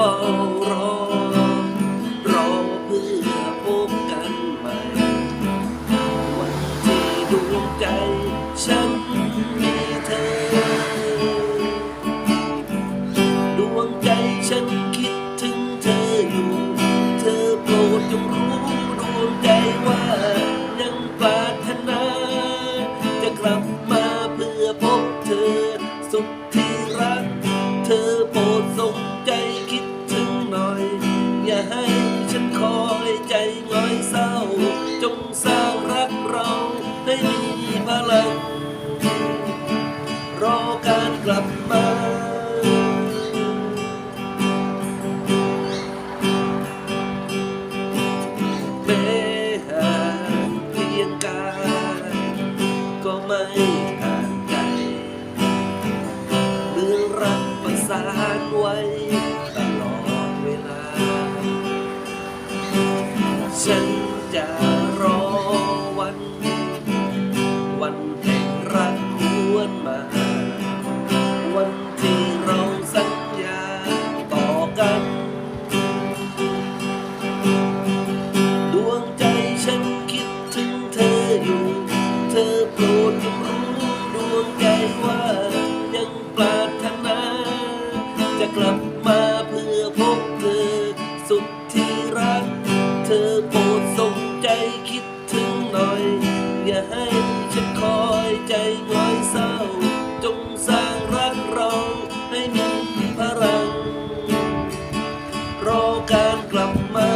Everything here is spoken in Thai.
เฝ้ารอ รอเพื่อพบกันใหม่ วันที่ดวงใจฉันมีเธอ ดวงใจฉันคิดถึงเธออยู่ เธอโปรดจงรู้ดวงใจว่ายังปรารถนา จะกลับมาเพื่อพบเธอสุขที่รัก เธอโปรดสงใจ ให้ฉันคอยใจง่อยเศร้า จงสร้างรักเราให้มีพลัง รอการกลับมาแม้ห่างเพียงกายก็ไม่ห่างใจเมื่อรักประสานไว้ จะรอวัน วันแห่งรักควรมา วันที่เราสัญญาต่อกัน ดวงใจฉันคิดถึงเธออยู่ เธอโปรดจงรู้ดวงใจว่ายังปรารถนา จะกลับมาเพื่อพบเธอสุดที่รัก เธอ อย่าให้ฉันคอยใจงอยเศร้า จงสร้างรักเราให้มีพลัง รอการกลับมา